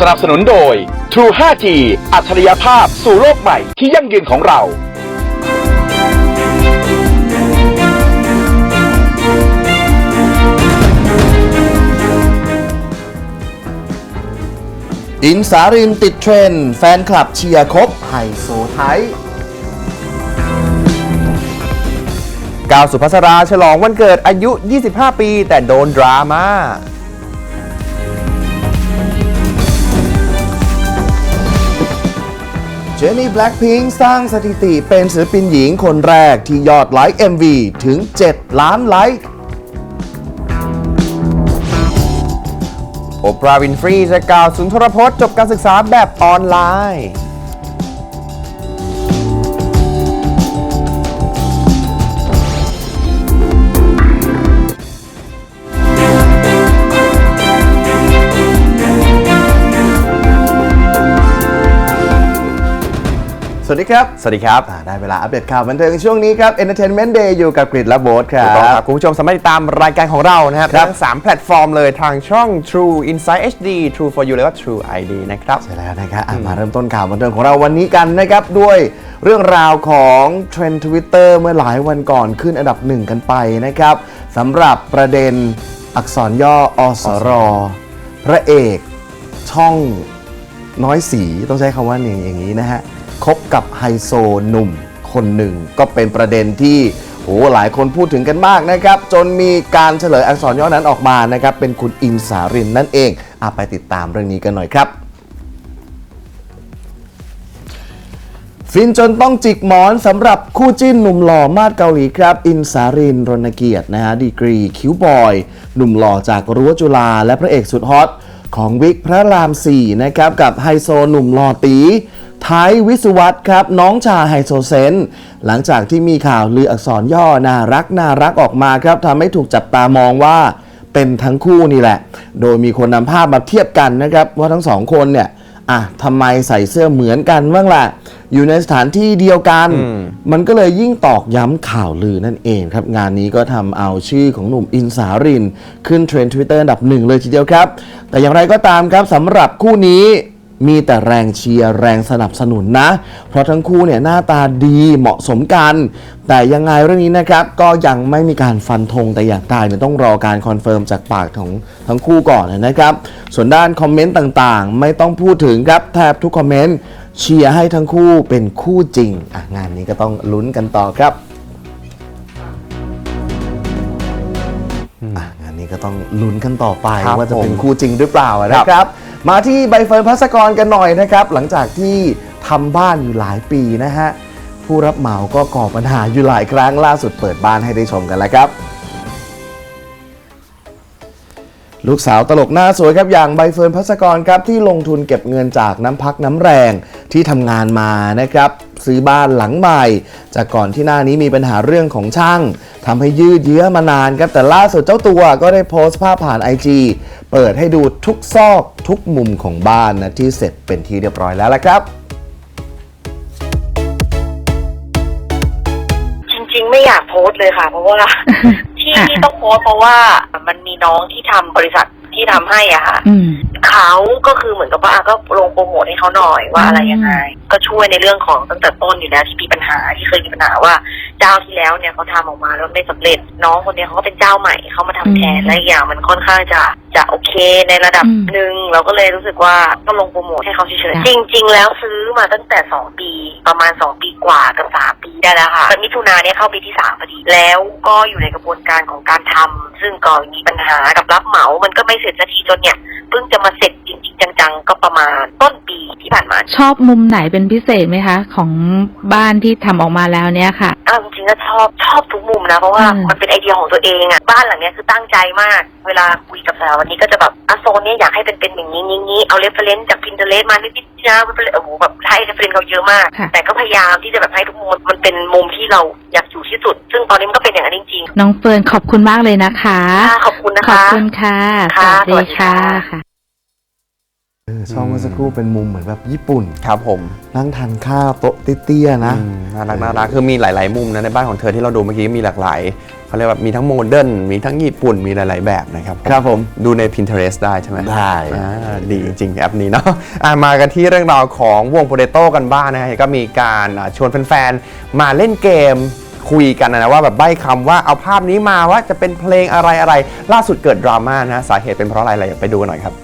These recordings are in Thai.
สนับสนุนโดย True 5G อัจฉริยภาพสู่โลกใหม่ที่ยั่งยืนของเรา อินสารินติดเทรนด์แฟนคลับเชียร์ครบไฮโซไทยกาวสุภัสราฉลองวันเกิดอายุ 25 ปี แต่โดนดราม่า เจนนี่แบล็กพิงสร้างสถิติเป็นศิลปินหญิงคนแรกที่ยอดไลค์ MV ถึง 7 ล้านไลค์โอปราวินฟรีจะกล่าวสุนทรพจน์จบการศึกษาแบบออนไลน์ สวัสดีครับ สวัสดีครับได้เวลาอัปเดตข่าวบันเทิงช่วงนี้ครับ Entertainment Day อยู่กับกริดและโบสครัถูกต้องครับบคุณผู้ชมสามารถติดตามรายการของเรานะครับครับทั้ง3แพลตฟอร์มเลยทางช่อง True Insight HD True for You และก็ True ID นะครับใช่แล้วนะครับอะมาเริ่มต้นข่าวบันเทิงของเราวันนี้กันนะครับด้วยเรื่องราวของเทรนด์ทวิตเตอร์เมื่อหลายวันก่อนขึ้นอันดับหนึ่งกันไปนะครับสำหรับประเด็นอักษรย่ออสรพระเอก ช่องน้อยสีต้องใช้คำว่าอย่างอย่างนี้นะฮะ คบกับไฮโซหนุ่มคนหนึ่ง ก็เป็นประเด็นที่โอ้หลายคนพูดถึงกันมากนะครับ จนมีการเฉลยอักษรย่อนั้นออกมานะครับ เป็นคุณอินสารินนั่นเองอะไปติดตามเรื่องนี้กันหน่อยครับฟินจนต้องจิกหมอนสำหรับคู่จิ้นหนุ่มหล่อมาดเกาหลีครับ อินสารินรณเกียรตินะฮะดีกรีคิวบอย หนุ่มหล่อจากรั้วจุฬาและพระเอกสุดฮอตของวิกพระราม 4 นะครับ กับไฮโซหนุ่มหล่อตี ไทยวิสุวัตครับ น้องชายไฮโซเซน หลังจากที่มีข่าวลืออักษรย่อน่ารักน่ารักออกมาครับทำให้ถูกจับตามองว่าเป็นทั้งคู่นี่แหละ โดยมีคนนำภาพมาเทียบกันนะครับว่าทั้งสองคนเนี่ยอะทำไมใส่เสื้อเหมือนกันบ้างล่ะ อยู่ในสถานที่เดียวกัน มันก็เลยยิ่งตอกย้ำข่าวลือนั่นเองครับ งานนี้ก็ทำเอาชื่อของหนุ่มอินสาริน ขึ้นเทรนด์ทวิตเตอร์อันดับหนึ่งเลยทีเดียวครับ แต่อย่างไรก็ตามครับสำหรับคู่นี้ มีแต่แรงเชียร์แรงสนับสนุนนะ เพราะทั้งคู่เนี่ยหน้าตาดีเหมาะสมกัน แต่ยังไงเรื่องนี้นะครับก็ยังไม่มีการฟันธงแต่อย่างใดเนี่ยต้องรอการคอนเฟิร์มจากปากของทั้งคู่ก่อนนะครับ ส่วนด้านคอมเมนต์ต่างๆ ไม่ต้องพูดถึงครับแทบทุกคอมเมนต์เชียร์ให้ทั้งคู่เป็นคู่จริงอะงานนี้ก็ต้องลุ้นกันต่อครับอะงานนี้ก็ต้องลุ้นกันต่อไปครับว่าจะเป็นผม คู่จริงหรือเปล่านะครับ มาที่ใบเฟิร์นพัสกรกันหน่อยนะครับ หลังจากที่ทำบ้านอยู่หลายปีนะฮะ ผู้รับเหมาก็ก่อปัญหาอยู่หลายครั้งล่าสุดเปิดบ้านให้ได้ชมกันแล้วครับลูกสาวตลกหน้าสวยครับอย่างใบเฟิร์นพัสกรครับที่ลงทุนเก็บเงินจากน้ำพักน้ำแรงที่ทำงานมานะครับ ซื้อบ้านหลังใหม่ จากก่อนที่หน้านี้มีปัญหาเรื่องของช่างทำให้ยืดเยื้อมานานครับแต่ล่าสุดเจ้าตัวก็ได้โพสต์ภาพผ่าน IG เปิดให้ดูทุกซอกทุกมุมของบ้านนะที่เสร็จเป็นที่เรียบร้อยแล้วละครับจริงๆไม่อยากโพสต์เลยค่ะ เพราะว่าที่ที่ต้องโพสต์เพราะว่ามันมีน้องที่ทำบริษัท ที่ทำให้อะค่ะอืมเขาก็คือเหมือนกับว่าอะก็ลงโปรโมทให้เขาหน่อยว่าอะไรยังไงก็ช่วยในเรื่องของตั้งแต่ต้นอยู่แล้วที่มีปัญหาที่เคยมีปัญหาว่าเจ้าที่แล้วเนี่ยเขาทำออกมาแล้วไม่สำเร็จ น้องคนเนี้ยเขาก็เป็นเจ้าใหม่เขามาทำแทนอืมและอีกอย่างมันค่อนข้างจะ จะโอเคในระดับอืมหนึ่งเราก็เลยรู้สึกว่าก็ลงโปรโมทให้เขาเฉยค่ะๆจริง ๆ แล้วซื้อมาตั้งแต่สองปีประมาณสองปีกว่ากับสามปีได้แล้วค่ะแต่มิถุนาเนี่ยเข้าปีที่สามพอดีแล้วก็อยู่ในกระบวนการของการทำซึ่งก็มีปัญหากับรับเหมา มันก็ไม่เสร็จสักทีจนเนี่ยเพิ่งจะมาเสร็จจริงๆ จังๆก็ประมาณต้นปีที่ผ่านมา ชอบมุมไหนเป็นพิเศษไหมคะ ของบ้านที่ทำออกมาแล้วเนี่ยค่ะอ้าวจริงๆก็ชอบชอบทุกมุมนะเพราะว่าอืมมันเป็นไอเดียของตัวเองอะบ้านหลังเนี้ยคือตั้งใจมาก เวลาคุยกับสาววันนี้ก็จะแบบอะโซนเนี้ยอยากให้เป็นเป็นอย่างนี้นี้นี้เอาเรฟเฟรนซ์จากพินเทเลสมานิดๆนะโอ้โหแบบให้เรฟเฟรนซ์เขาเยอะมากค่ะแต่ก็พยายามที่จะแบบให้ทุกมุมมันเป็นมุมที่เราอยากอยู่ที่สุด ซึ่งตอนนี้มันก็เป็นอย่างนั้นจริงน้องเฟิร์นขอบคุณมากเลยนะคะๆค่ะขอบคุณนะขอบคะคุณค่ะค่ะสวัสดีค่ะสวัสดีค่ะค่ะ เออชอบเมื่อสักครู่เป็นมุมเหมือนแบบญี่ปุ่น ครับผมนั่งทานข้าวโต๊ะเตี้ยๆนะ อืมน่ารักน่ารักคือมีหลาย ๆ มุมนะในบ้านของเธอที่เราดูเมื่อกี้มีหลากหลายเขาเรียกว่ามีทั้งโมเดิร์นมีทั้งญี่ปุ่นมีหลาย ๆ แบบนะครับครับผมดูใน Pinterest ได้ใช่ไหมได้ อ่าดีจริงๆแอปนี้เนาะอะมากันที่เรื่องราวของวงโปเตโต้กันบ้างนะฮะก็มีการอ่าชวนแฟน ๆ มาเล่นเกมคุยกันนะว่าแบบใบ้คำว่าเอาภาพนี้มาว่าจะเป็นเพลงอะไรอะไรล่าสุดเกิดดราม่านะสาเหตุเป็นเพราะอะไรอะไรไปดูกันหน่อยครับ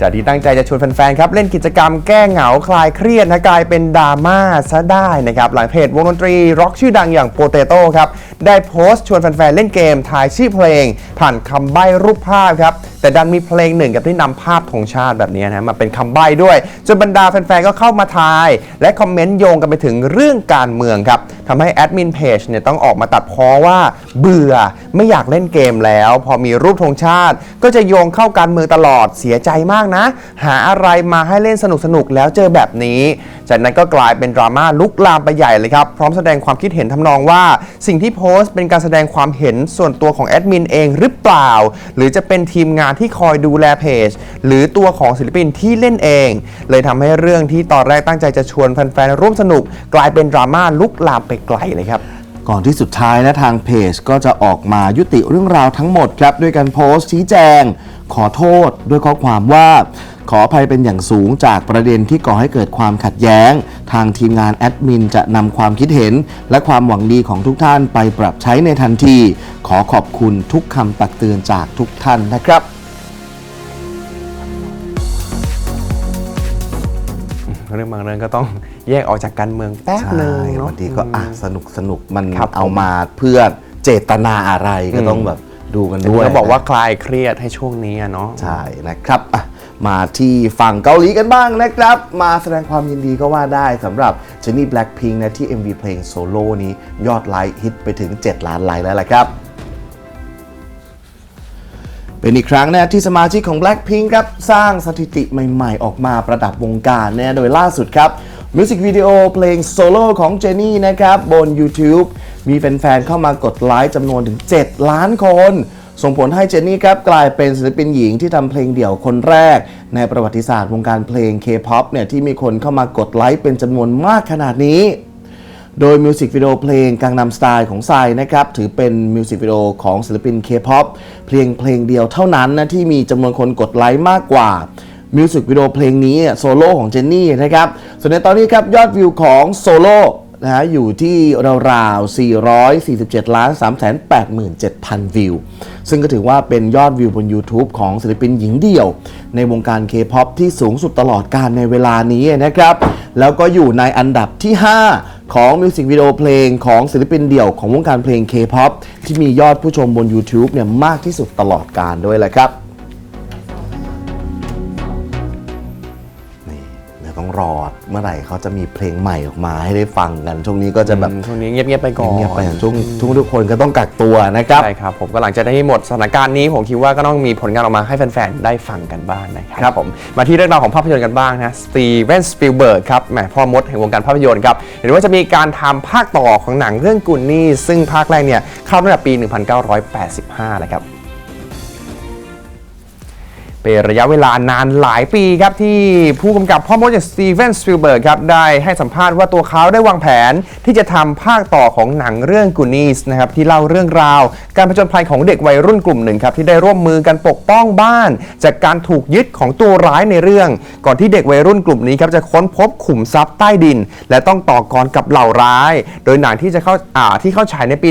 จากที่ตั้งใจจะชวนแฟนๆครับเล่นกิจกรรมแก้เหงาคลายเครียดนะกลายเป็นดราม่าซะได้นะครับหลังเพจวงดนตรีร็อกชื่อดังอย่างโปเตโต้ครับได้โพสต์ชวนแฟนๆเล่นเกมทายชื่อเพลง ผ่านคำใบ้รูปภาพครับแต่ดันมีเพลงหนึ่งกับที่นำภาพธงชาติแบบนี้นะมาเป็นคำใบ้ด้วย จนบรรดาแฟนๆก็เข้ามาทาย และคอมเมนต์โยงกันไปถึงเรื่องการเมืองครับทำให้แอดมินเพจเนี่ยต้องออกมาตัดพ้อว่าเบื่อไม่อยากเล่นเกมแล้ว พอมีรูปธงชาติ ก็จะโยงเข้าการเมืองตลอดเสียใจมากนะ หาอะไรมาให้เล่นสนุกๆแล้วเจอแบบนี้ จากนั้นก็กลายเป็นดราม่าลุกลามไปใหญ่เลยครับ พร้อมแสดงความคิดเห็นทำนองว่า สิ่งที่โพสต์เป็นการแสดงความเห็นส่วนตัวของแอดมินเองหรือเปล่า หรือจะเป็นทีมงานที่คอยดูแลเพจ หรือตัวของศิลปินที่เล่นเอง เลยทำให้เรื่องที่ตอนแรกตั้งใจจะชวนแฟนๆร่วมสนุก กลายเป็นดราม่าลุกลามไปไกลเลยครับก่อนที่สุดท้ายนะทางเพจก็จะออกมายุติเรื่องราวทั้งหมดครับ ด้วยการโพสต์ชี้แจง ขอโทษด้วยข้อความว่าขออภัยเป็นอย่างสูงจากประเด็นที่ก่อให้เกิดความขัดแย้ง ทางทีมงานแอดมินจะนำความคิดเห็น และความหวังดีของทุกท่านไปปรับใช้ในทันที ขอขอบคุณทุกคำตักเตือนจากทุกท่านนะครับ เรื่องบางเรื่องก็ต้องแยกออกจากการเมืองแป๊บใช่นึงเนาะ บางทีก็อะสนุกสนุกมันครับผม เอามาเพื่อเจตนาอะไรก็ต้องแบบ ดูกันอันด้นี้วยก็บอกนะว่าคลายเครียดให้ช่วงนี้อะเนาะใช่นะครับอะมาที่ฝั่งเกาหลีกันบ้างนะครับ มาแสดงความยินดีก็ว่าได้สำหรับเจนนี่แบล็ k พิงนะที่ MV เพลงโซโล่นี้ยอดไลค์ฮิตไปถึง 7 ล้านไลค์แล้วล่ะครับเป็นอีกครั้งนะที่สมาชิกของ Blackpink ครับ สร้างสถิติใหม่ ๆ ออกมาประดับวงการนะโดยล่าสุดครับ มิวสิกวิดีโอเพลงโซโล่ของเจนี่นะครับบน YouTube มีแฟนๆเข้ามากดไลค์จำนวนถึง 7 ล้านคน ส่งผลให้เจนี่ครับกลายเป็นศิลปินหญิงที่ทำเพลงเดี่ยวคนแรก ในประวัติศาสตร์วงการเพลง K-POP เนี่ยที่มีคนเข้ามากดไลค์เป็นจำนวนมากขนาดนี้โดยมิวสิกวิดีโอเพลงกังนำสไตล์ของไซนะครับถือเป็นมิวสิกวิดีโอของศิลปิน K-POP เพลงเพลงเดียวเท่านั้นนะที่มีจำนวนคนกดไลค์มากกว่า มิวสิกวิดีโอเพลงนี้โซโล่ของเจนนี่นะครับ ส่วนในตอนนี้ครับยอดวิวของโซโล่นะฮะอยู่ที่ราวๆ 447 ล้าน 387,000 วิว ซึ่งก็ถือว่าเป็นยอดวิวบน YouTube ของศิลปินหญิงเดี่ยว ในวงการ K-POP ที่สูงสุดตลอดการในเวลานี้นะครับ แล้วก็อยู่ในอันดับที่ 5 ของมิวสิกวิดีโอเพลงของศิลปินเดี่ยวของวงการเพลง K-POP ที่มียอดผู้ชมบน YouTube เนี่ยมากที่สุดตลอดการด้วยแหละครับ มื่อไหร่เขาจะมีเพลงใหม่ออกมาให้ได้ฟังกัน ช่วงนี้ก็จะแบบช่วงนี้เงียบๆไปก่อนเงียบไปอย่างช่วงทุกทุกคนก็ต้องกักตัวนะครับใช่ครับผมก็หลังจากที่หมดสถานการณ์นี้ผมคิดว่าก็ต้องมีผลงานออกมาให้แฟนๆได้ฟังกันบ้างนะครับครับผมมาที่เรื่องราวของภาพยนตร์กันบ้างนะสตีเวนสปิลเบิร์กครับแหมพ่อมดแห่งวงการภาพยนตร์ครับเห็นว่าจะมีการทำภาคต่อของหนังเรื่องกุนนี่ซึ่งภาคแรกเนี่ยเข้าตั้งแต่ปี 1985นะครับ เป็นระยะเวลานานหลายปีครับที่ผู้กำกับพ่อมดอย่างสตีเวนสปิลเบิร์กครับได้ให้สัมภาษณ์ว่าตัวเขาได้วางแผนที่จะทำภาคต่อของหนังเรื่องกูนีสนะครับที่เล่าเรื่องราว การผจญภัยของเด็กวัยรุ่นกลุ่มหนึ่งครับที่ได้ร่วมมือกันปกป้องบ้าน จากการถูกยึดของตัวร้ายในเรื่อง ก่อนที่เด็กวัยรุ่นกลุ่มนี้ครับจะค้นพบขุมทรัพย์ใต้ดิน และต้องต่อกรกับเหล่าร้าย โดยหนังที่จะเข้าอ่าที่เข้าฉายในปี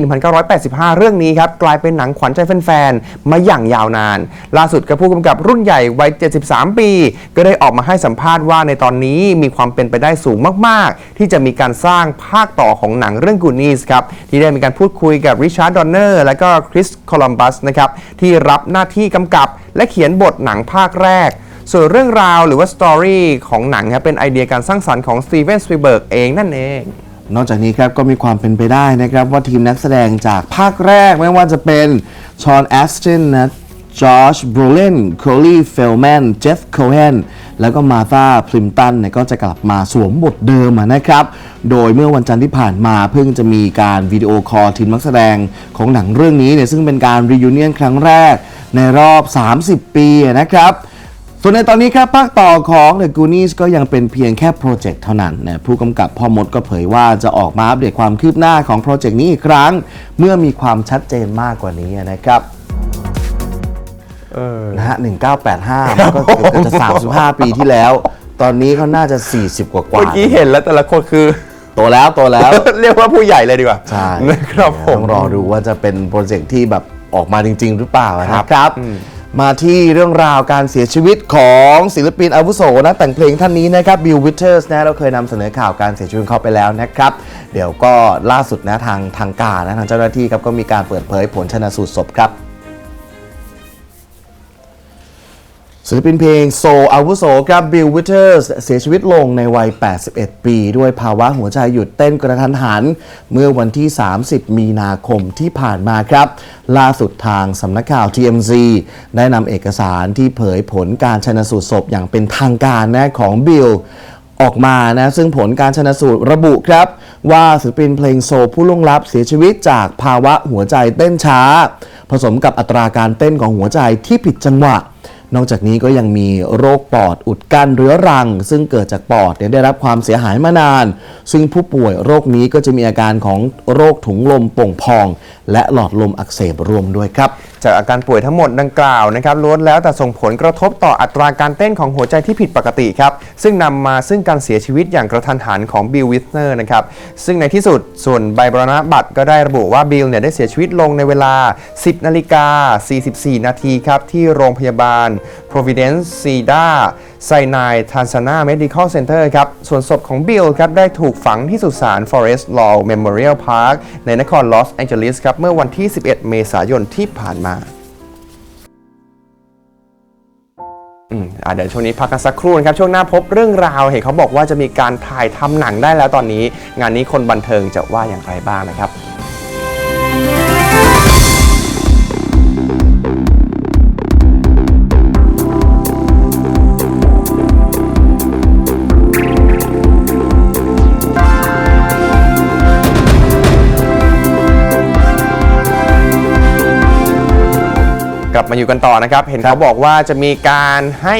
1985 เรื่องนี้ครับกลายเป็นหนังขวัญใจแฟนๆมาอย่างยาวนาน ล่าสุดกับผู้กำกับรุ่นใหญ่วัย 73 ปี ก็ได้ออกมาให้สัมภาษณ์ว่าในตอนนี้มีความเป็นไปได้สูงมาก ๆ ที่จะมีการสร้างภาคต่อของหนังเรื่องกูนีสครับ ที่ได้มีการพูดคุยกับริชาร์ดดอนเนอร์และก็คริสโคลัมบัสนะครับที่รับหน้าที่กำกับและเขียนบทหนังภาคแรกส่วนเรื่องราวหรือว่าสตอรี่ของหนังครับเป็นไอเดียการสร้างสรรค์ของสตีเวนสปีเบิร์กเองนั่นเอง นอกจากนี้ครับก็มีความเป็นไปได้นะครับ ว่าทีมนักแสดงจากภาคแรกไม่ว่าจะเป็นชอนแอสตินนะ จอร์จบรูเลนโคลีเฟลแมน เจฟโคเฮนแล้วก็มาธาพริมตันเนี่ยก็จะกลับมาสวมบทเดิมนะครับ โดยเมื่อวันจันทร์ที่ผ่านมาเพิ่งจะมีการวิดีโอคอลทีมนักแสดงของหนังเรื่องนี้เนี่ยซึ่งเป็นการรียูเนียนครั้งแรกในรอบ 30 ปีนะครับส่วนในตอนนี้ครับภาคต่อของ The Goonies ก็ยังเป็นเพียงแค่โปรเจกต์เท่านั้นนะผู้กำกับพ่อมดก็เผยว่าจะออกมาอัปเดตความคืบหน้าของโปรเจกต์นี้อีกครั้ง เมื่อมีความชัดเจนมากกว่านี้นะครับ นะฮะ1985มันก็เกือบจะ35 ปีที่แล้ว ตอนนี้เขาน่าจะ 40 กว่ากว่าเมื่อกี้เห็นแล้วแต่ละคนคือ โตแล้วโตแล้ว เรียกว่าผู้ใหญ่เลยดีกว่าใช่นะครับผต้มองรอดูว่าจะเป็นโปรเจกต์ที่แบบออกมาจริง ๆ หรือเปล่าครับนะครับอืมมาที่เรื่องราวการเสียชีวิตของศิลปินอาวุโสนักแต่งเพลงท่านนี้นะครับบิลวิเทอร์สนะเราเคยนำเสนอข่าวการเสียชีวิตของเขาไปแล้วนะครับ เดี๋ยวก็ล่าสุดนะทางทางการนะทางเจ้าหน้าที่ครับก็มีการเปิดเผยผลชนะสูตรศพครับ ศิลปินเพลงโซอาวุโสครับบิลวิเทอร์สเสียชีวิตลงในวัย 81 ปี ด้วยภาวะหัวใจหยุดเต้นกระทันหัน เมื่อวันที่ 30 มีนาคมที่ผ่านมาครับ ล่าสุดทางสำนักข่าว TMZ ได้นำเอกสารที่เผยผลการชนสูตรศพอย่างเป็นทางการนะของบิลออกมานะซึ่งผลการชนะสูตรระบุครับ ว่าศิลปินเพลงโซลผู้ล่วงลับเสียชีวิตจากภาวะหัวใจเต้นช้า ผสมกับอัตราการเต้นของหัวใจที่ผิดจังหวะ นอกจากนี้ก็ยังมีโรคปอดอุดกั้นเรื้อรัง ซึ่งเกิดจากปอดเนี่ยได้รับความเสียหายมานาน ซึ่งผู้ป่วยโรคนี้ก็จะมีอาการของโรคถุงลมโป่งพอง และหลอดลมอักเสบรวมด้วยครับ จากอาการป่วยทั้งหมดดังกล่าวนะครับล้วนแล้วแต่ส่งผลกระทบต่ออัตราการเต้นของหัวใจที่ผิดปกติครับ ซึ่งนำมาซึ่งการเสียชีวิตอย่างกระทันหันของบิลวิสเนอร์นะครับ ซึ่งในที่สุดส่วนใบบรณบัตรก็ได้ระบุว่าบิลเนี่ยได้เสียชีวิตลงในเวลา 10นาฬิกา44 นาทีครับที่โรงพยาบาล Providence Cedar Sinai Tanzania Medical Center ครับ ส่วนศพของบิลครับได้ถูกฝังที่สุสาน Forest Lawn Memorial Park ในนครลอสแองเจลิสครับ เมื่อวันที่ 11 เมษายนที่ผ่านมาอืมอะเดี๋ยวช่วงนี้พักกันสักครู่นะครับ ช่วงหน้าพบเรื่องราวเห็นเขาบอกว่าจะมีการถ่ายทำหนังได้แล้วตอนนี้ งานนี้คนบันเทิงจะว่าอย่างไรบ้างนะครับ กลับมาอยู่กันต่อนะครับ เห็นเขาบอกว่าจะมีการให้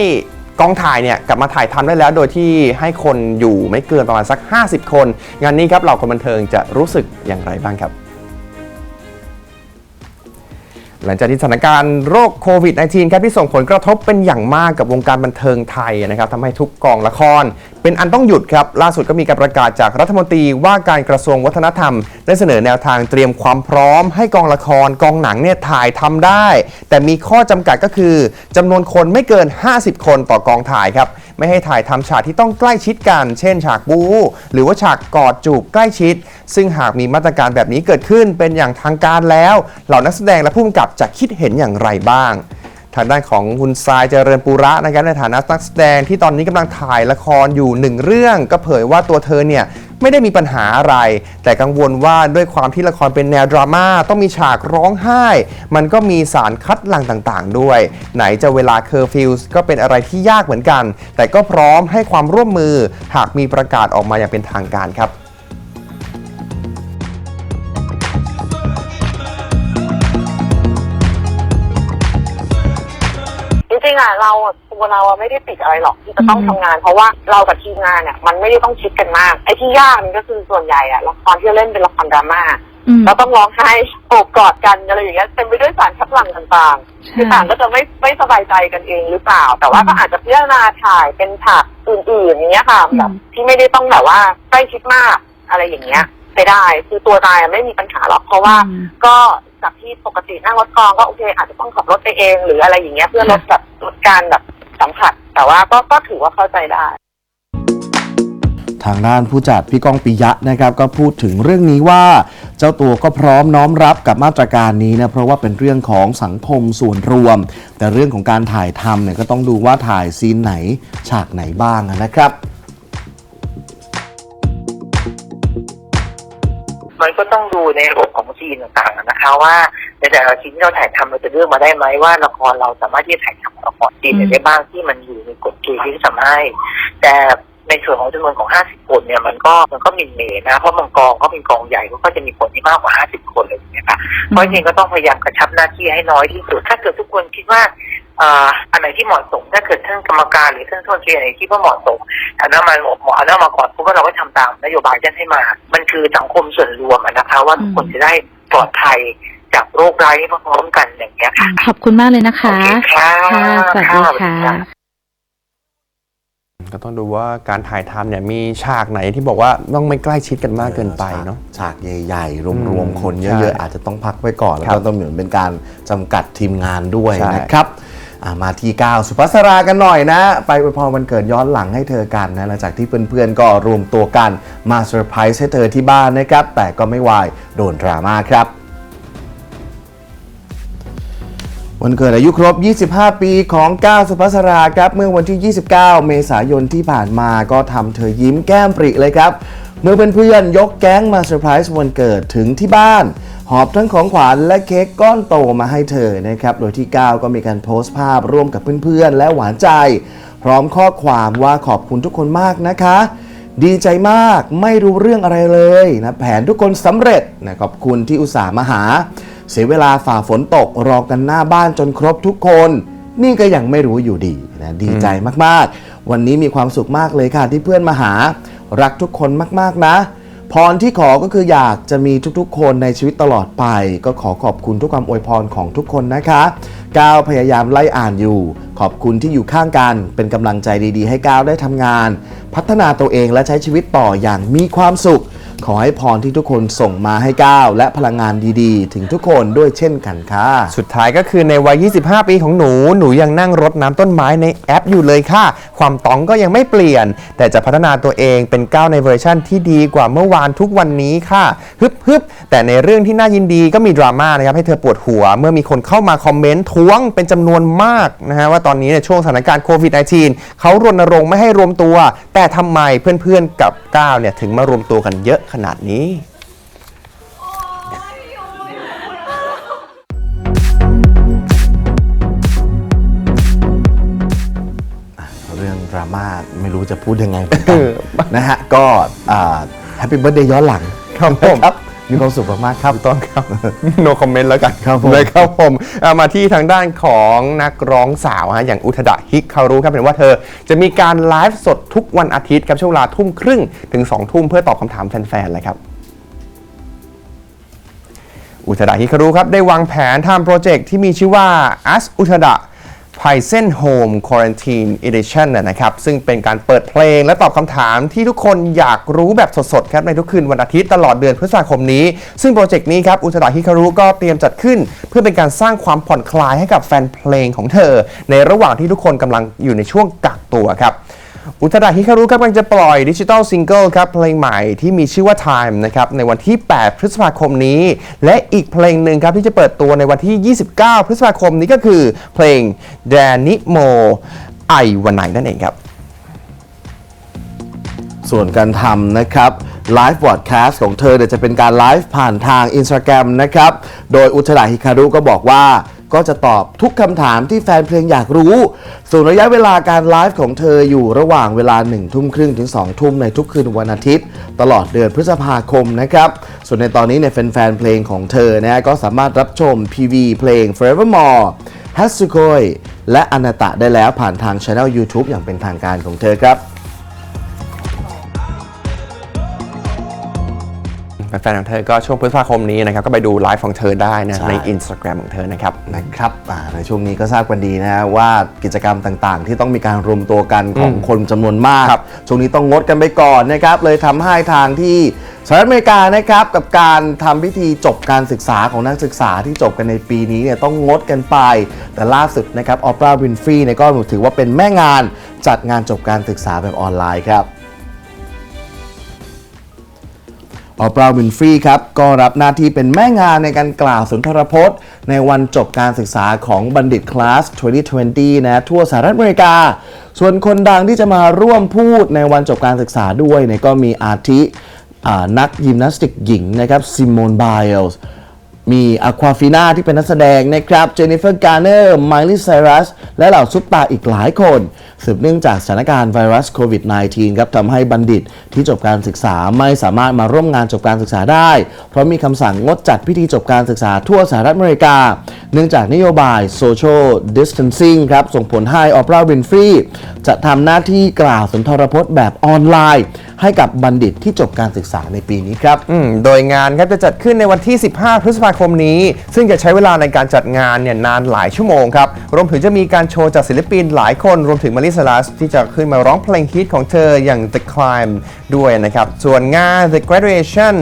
กองถ่ายเนี่ยกลับมาถ่ายทำได้แล้ว โดยที่ให้คนอยู่ไม่เกินประมาณสัก 50 คน งานนี้ครับเหล่าคนบันเทิงจะรู้สึกอย่างไรบ้างครับ หลังจากที่สถานการณ์โรคโควิด -19 ครับที่ส่งผลกระทบเป็นอย่างมากกับวงการบันเทิงไทยนะครับทำให้ทุกกองละคร เป็นอันต้องหยุดครับ ล่าสุดก็มีการประกาศจากรัฐมนตรีว่าการกระทรวงวัฒนธรรม ได้เสนอแนวทางเตรียมความพร้อม ให้กองละคร กองหนังเนี่ยถ่ายทำได้ แต่มีข้อจำกัดก็คือจำนวนคนไม่เกิน 50 คนต่อกองถ่ายครับ ไม่ให้ถ่ายทำฉากที่ต้องใกล้ชิดกัน เช่น ฉากบู๊หรือว่าฉากกอดจูบใกล้ชิด ซึ่งหากมีมาตรการแบบนี้เกิดขึ้นเป็นอย่างทางการแล้ว เหล่านักแสดงและผู้กำกับจะคิดเห็นอย่างไรบ้าง ทางด้านของคุณทรายเจริญปุระนะครับในฐานะนักแสดงที่ตอนนี้กำลังถ่ายละครอยู่หนึ่งเรื่อง ก็เผยว่าตัวเธอเนี่ยไม่ได้มีปัญหาอะไร แต่กังวลว่าด้วยความที่ละครเป็นแนวดราม่าต้องมีฉากร้องไห้ มันก็มีสารคัดหลั่งต่างๆ ด้วย ไหนจะเวลาเคอร์ฟิวก็เป็นอะไรที่ยากเหมือนกัน แต่ก็พร้อมให้ความร่วมมือหากมีประกาศออกมาอย่างเป็นทางการครับ ริงๆอะเราอะตัวเราอะไม่ได้ติดอะไรหรอกที่จะต้องทำงาน เพราะว่าเรากับทีมงานเนี่ยมันไม่ได้ต้องคิดกันมากไอ้ที่ยากมันก็คือส่วนใหญ่อะละครที่เราเล่นเป็นละครดราม่าอืม เราต้องร้องไห้โอบกอดกันอะไรอย่างเงี้ยเต็มไปด้วยสารคัดหลั่งต่างๆใช่คือต่างก็จะไม่ไม่สบายใจกันเองหรือเปล่า แต่ว่าก็อาจจะพิจารณาถ่ายเป็นฉากอื่นๆอย่างเงี้ยค่ะอืมแบบที่ไม่ได้ต้องแบบว่าใกล้ชิดมากอะไรอย่างเงี้ย ไปได้ คือตัวตายอะไม่มีปัญหาหรอกเพราะว่าอืมก็จากที่ปกตินั่งรถกองก็โอเค อาจจะต้องขับรถไปเอง หรืออะไรอย่างเงี้ยเพื่อลดแบบลดการแบบสัมผัส แต่ว่าก็ก็ถือว่าเข้าใจได้ ทางด้านผู้จัดพี่ก้องปิยะนะครับ ก็พูดถึงเรื่องนี้ว่า เจ้าตัวก็พร้อมน้อมรับกับมาตรการนี้นะเพราะว่าเป็นเรื่องของสังคมส่วนรวม แต่เรื่องของการถ่ายทำเนี่ยก็ต้องดูว่าถ่ายซีนไหนฉากไหนบ้างนะครับ มันก็ต้องดูในระบบของจีนต่างๆนะคะว่าในแต่ละชิ้นที่เราถ่ายทำเราจะเลือกมาได้ไหมว่าละครเราสามารถที่จะถ่ายทำละครจีนได้บ้างที่มันอยู่ในกฎเกณฑ์ที่ทำให้แต่ ในส่วนของจำนวนของ 50 คนเนี่ยมันก็มันก็หมินเหมนะเพราะบางกองก็เป็นกองใหญ่ก็จะมีคนที่มากกว่า 50 คนเลยนะคะเพราะจริงๆก็ต้องพยายามกระชับหน้าที่ให้น้อยที่สุด ถ้าเกิดทุกคนคิดว่าเอ่ออันไหนที่เหมาะสมถ้าเกิดท่านกรรมการหรือท่านโทษทีอันไหนที่ว่าเหมาะสมอันนั้นมาเหมาะอันนั้นมาก่อนพวกเราก็ทำตามนโยบายท่านให้มา มันคือสังคมส่วนรวมอะนะคะว่าทุกคนจะได้ปลอดภัยจากโรคร้ายนี้พร้อมๆกันอย่างเงี้ยค่ะขอบคุณมากเลยนะคะโอเคค่ะค่ะสวัสดีค่ะค่ะ ก็ต้องดูว่าการถ่ายทำเนี่ยมีฉากไหนที่บอกว่าต้องไม่ใกล้ชิดกันมากเกินไปเนาะ ฉากใหญ่ๆ รวมอืมๆคนใช่เยอะๆ อาจจะต้องพักไว้ก่อน แล้วครัก็บต้องเหมือนเป็นการจำกัดทีมงานด้วยใช่ นะครับอะมาที่9สุภัสรากันหน่อยนะ ไปอวยพรวันเกิดย้อนหลังให้เธอกันนะ หลังจากที่เพื่อนๆ ก็รวมตัวกันมาเซอร์ไพรส์ให้เธอที่บ้านนะครับ แต่ก็ไม่วายโดนดราม่าครับ วันเกิดอายุครบ 25 ปีของก้าวสุภัสราครับ เมื่อวันที่ 29 เมษายนที่ผ่านมาก็ทำเธอยิ้มแก้มปริเลยครับ เมื่อเพื่อนๆยกแก๊งมาเซอร์ไพรส์วันเกิดถึงที่บ้าน หอบทั้งของขวัญและเค้กก้อนโตมาให้เธอนะครับ โดยที่ก้าวก็มีการโพสต์ภาพร่วมกับเพื่อนๆ และหวานใจ พร้อมข้อความว่าขอบคุณทุกคนมากนะคะดีใจมากไม่รู้เรื่องอะไรเลยนะแผนทุกคนสำเร็จนะขอบคุณที่อุตส่าห์มาหา เสียเวลาฝ่าฝนตกรอกันหน้าบ้านจนครบทุกคน นี่ก็ยังไม่รู้อยู่ดีนะดีใจมากๆ วันนี้มีความสุขมากเลยค่ะที่เพื่อนมาหา รักทุกคนมากๆนะ พรที่ขอก็คืออยากจะมีทุกๆ คนในชีวิตตลอดไป ก็ขอขอบคุณทุกความอวยพรของทุกคนนะคะก้าวพยายามไล่อ่านอยู่ ขอบคุณที่อยู่ข้างกัน เป็นกำลังใจดีๆ ให้ก้าวได้ทำงาน พัฒนาตัวเองและใช้ชีวิตต่ออย่างมีความสุข ขอให้พรที่ทุกคนส่งมาให้ก้าวและพลังงานดีๆ ถึงทุกคนด้วยเช่นกันค่ะ สุดท้ายก็คือในวัย 25 ปีของหนู หนูยังนั่งรดน้ำต้นไม้ในแอปอยู่เลยค่ะ ความต้องก็ยังไม่เปลี่ยน แต่จะพัฒนาตัวเองเป็นก้าวในเวอร์ชั่นที่ดีกว่าเมื่อวานทุกวันนี้ค่ะ ฮึบฮึบแต่ในเรื่องที่น่ายินดีก็มีดราม่านะครับให้เธอปวดหัว เมื่อมีคนเข้ามาคอมเมนต์ท้วงเป็นจำนวนมากนะฮะว่าตอนนี้ในช่วงสถานการณ์โควิด -19 เขารณรงค์ไม่ให้รวมตัว แต่ทำไมเพื่อนๆกับก้าวเนี่ยถึงมารวมตัวกันเยอะขนาดนี้เรื่องดราม่าไม่รู้จะพูดยังไงเหมือนกันนะฮะ ก็แฮปปี้เบิร์ดเดย์ย้อนหลังครับผมครับ มีความสุขมากๆครับต้องครับ no comment แล้วกันครับผมเลยครับผมเอามาที่ทางด้านของนักร้องสาวฮะอย่างอุทดะฮิคารุครับเห็นว่าเธอจะมีการไลฟ์สดทุกวันอาทิตย์ครับช่วงเวลาทุ่มครึ่งถึง2ทุ่มเพื่อตอบคำถามแฟนๆเลยครับอุทดะฮิคารุครับได้วางแผนทำโปรเจกต์ที่มีชื่อว่า As อุทดะ p i s o n Home Quarantine Edition นนะครับ ซึ่งเป็นการเปิดเพลงและตอบคำถามที่ทุกคนอยากรู้แบบสดๆ ครับ ในทุกคืนวันอาทิตย์ตลอดเดือนพฤษภาคมนี้ ซึ่งโปรเจกต์นี้ครับ อุตดาฮิคารุก็เตรียมจัดขึ้น เพื่อเป็นการสร้างความผ่อนคลายให้กับแฟนเพลงของเธอ ในระหว่างที่ทุกคนกำลังอยู่ในช่วงกักตัวครับ อุตดาฮิคารุครับกำลังจะปล่อยดิจิ t a ลซิงเกิลครับเพลงใหม่ที่มีชื่อว่า Time นะครับในวันที่ 8 พฤษภาคมนี้ และอีกเพลงหนึ่งครับที่จะเปิดตัวในวันที่ 29 พฤษภาคมนี้ก็คือเพลง d a n i m o ไอวันไหนนั่นเองครับ ส่วนการทำนะครับไลฟ์บอดแคสต์ของเธอเนี่ยวจะเป็นการไลฟ์ผ่านทาง Instagram นะครับ โดยอุทดาฮิคารุก็บอกว่า ก็จะตอบทุกคำถามที่แฟนเพลงอยากรู้ ส่วนระยะเวลาการไลฟ์ของเธออยู่ระหว่างเวลา1ทุ่มครึ่งถึง2ทุ่มในทุกคืนวันอาทิตย์ ตลอดเดือนพฤษภาคมนะครับ ส่วนในตอนนี้เนี่ยแฟนๆเพลงของเธอนะก็สามารถรับชม PV เพลง Forevermore h a s u k o i และอนาตะได้แล้วผ่านทางช anel YouTube อย่างเป็นทางการของเธอครับ แฟนๆของเธอก็ช่วงพฤษภาคมนี้นะครับก็ไปดูไลฟ์ของเธอได้นะใช่ ใน Instagram ของเธอนะครับ นะครับอ่าในช่วงนี้ก็ทราบกันดีนะว่ากิจกรรมต่างๆ ที่ต้องมีการรวมตัวกันของคนจำนวนมาก ครับ ช่วงนี้ต้องงดกันไปก่อนนะครับ เลยทำให้ทางที่สหรัฐอเมริกานะครับ กับการทำพิธีจบการศึกษาของนักศึกษาที่จบกันในปีนี้เนี่ยต้องงดกันไป แต่ล่าสุดนะครับออปราวินฟรีเนี่ยก็ถือว่าเป็นแม่งานจัดงานจบการศึกษาแบบออนไลน์ครับ ออปราวินฟรีครับ ก็รับหน้าที่เป็นแม่งานในการกล่าวสุนทรพจน์ ในวันจบการศึกษาของบัณฑิตคลาส 2020 นะ ทั่วสหรัฐอเมริกา ส่วนคนดังที่จะมาร่วมพูดในวันจบการศึกษาด้วยเนี่ยก็มีอาทินักยิมนาสติกหญิงนะครับซิโมนไบลส์มีอควาฟิน่าที่เป็นนักแสดงนะครับ เจนนิเฟอร์ การ์เนอร์ ไมลี่ไซรัส และเหล่าซุปตาอีกหลายคนสืบเนื่องจากสถานการณ์ไวรัสโควิด -19 ครับทำให้บัณฑิตที่จบการศึกษาไม่สามารถมาร่วมงานจบการศึกษาได้ เพราะมีคำสั่งงดจัดพิธีจบการศึกษาทั่วสหรัฐอเมริกา เนื่องจากนโยบาย social distancing ครับส่งผลให้ออปราวินฟรีจะทำหน้าที่กล่าวสุนทรพจน์แบบออนไลน์ ให้กับบัณฑิตที่จบการศึกษาในปีนี้ครับโดยงานครับจะจัดขึ้นในวันที่ 15 พฤษภาคมนี้ ซึ่งจะใช้เวลาในการจัดงานเนี่ยนานหลายชั่วโมงครับรวมถึงจะมีการโชว์จากศิลปินหลายคนรวมถึงมาริสลัสที่จะขึ้นมาร้องเพลงฮิตของเธออย่าง The Climb ด้วยนะครับ ส่วนงาน The Graduation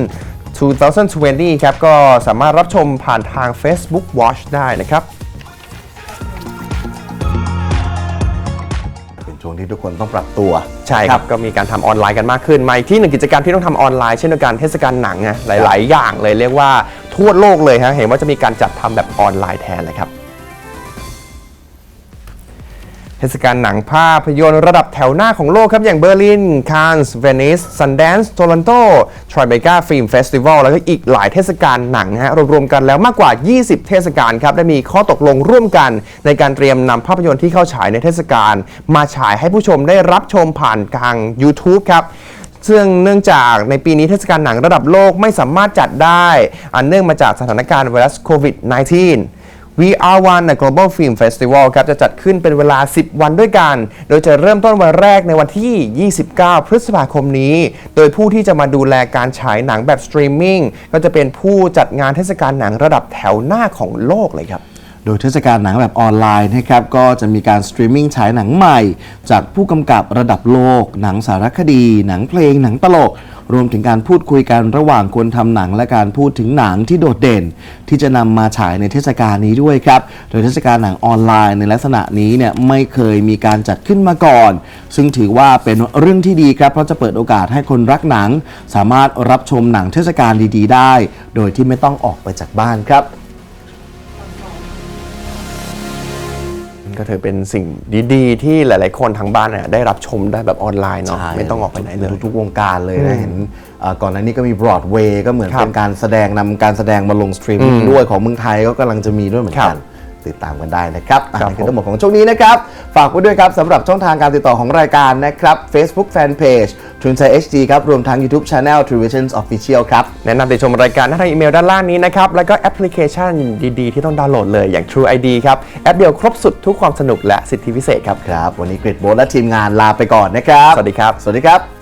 2020 ครับ ก็สามารถรับชมผ่านทาง Facebook Watch ได้นะครับ เป็นช่วงที่ทุกคนต้องปรับตัว ใช่ครับ ก็มีการทำออนไลน์กันมากขึ้นมาอีกที่หนึ่งกิจกรรมที่ต้องทำออนไลน์เช่นเดียวกันเทศกาลหนังไงหลาย ๆ อย่างเลยเรียกว่าทั่วโลกเลยฮะเห็นว่าจะมีการจัดทำแบบออนไลน์แทนเลยครับ เทศกาลหนังภาพยนตร์ระดับแถวหน้าของโลกครับ อย่างเบอร์ลิน คานส์ เวนิส ซันแดนซ์ โตลอนโต ทร i เบกาฟิล์มเฟสติวัล แล้วก็อีกหลายเทศกาลหนังฮะ รวมๆกันแล้วมากกว่า 20 เทศกาลครับ ได้มีข้อตกลงร่วมกัน ในการเตรียมนำภาพยนตร์ที่เข้าฉายในเทศกาลมาฉายให้ผู้ชมได้รับชมผ่านทาง YouTube ครับซึ่งเนื่องจากในปีนี้เทศกาลหนังระดับโลกไม่สามารถจัดได้ อันเนื่องมาจากสถานการณ์ไวรัสโควิด -19 VR1 ใน Global Film Festival ครับจะจัดขึ้นเป็นเวลา 10 วันด้วยกัน โดยจะเริ่มต้นวันแรกในวันที่ 29 พฤษภาคมนี้ โดยผู้ที่จะมาดูแลการฉายหนังแบบสตรีมมิ่งก็จะเป็นผู้จัดงานเทศกาลหนังระดับแถวหน้าของโลกเลยครับ โดยเทศกาลหนังแบบออนไลน์นะครับก็จะมีการสตรีมมิ่งฉายหนังใหม่ จากผู้กำกับระดับโลก หนังสารคดี หนังเพลงหนังตลก รวมถึงการพูดคุยกันระหว่างคนทำหนังและการพูดถึงหนังที่โดดเด่น ที่จะนำมาฉายในเทศกาลนี้ด้วยครับ โดยเทศกาลหนังออนไลน์ในลักษณะนี้เนี่ยไม่เคยมีการจัดขึ้นมาก่อน ซึ่งถือว่าเป็นเรื่องที่ดีครับเพราะจะเปิดโอกาสให้คนรักหนัง สามารถรับชมหนังเทศกาลดีๆ ได้ โดยที่ไม่ต้องออกไปจากบ้านครับ ก็ถือเป็นสิ่งดีๆ ที่หลาย ๆ คนทางบ้านเนี่ยได้รับชมได้แบบออนไลน์เนาะใช่ไม่ต้องออกไปไหนเลย ทุกๆวงการเลยนะเห็นเอ่อก่อนหน้านี้ก็มี Broadway ก็เหมือนครับเป็นการแสดงนำการแสดงมาลงสตรีมมิ่งอืมด้วยของเมืองไทยก็กำลังจะมีด้วยเหมือนครักันบ ติดตามกันได้นะครับอะครับนี่คือทั้งหมดของช่วงนี้นะครับ ฝากไว้ด้วยครับสำหรับช่องทางการติดต่อของรายการนะครับ Facebook Fanpage t w i n s i HD ครับ รวมทั้ง YouTube Channel t r u Visions Official ครับ แนะนำติดชมรายการทางอีเมลด้านล่างนี้นะครับ แล้วก็แอปพลิเคชันดีๆ ที่ต้องดาวน์โหลดเลยอย่าง True ID ครับ แอปเดียวครบสุดทุกความสนุกและสิทธิพิเศษครับ ครับ วันนี้กริดโบทและทีมงานลาไปก่อนนะครับ สวัสดีครับ สวัสดีครับ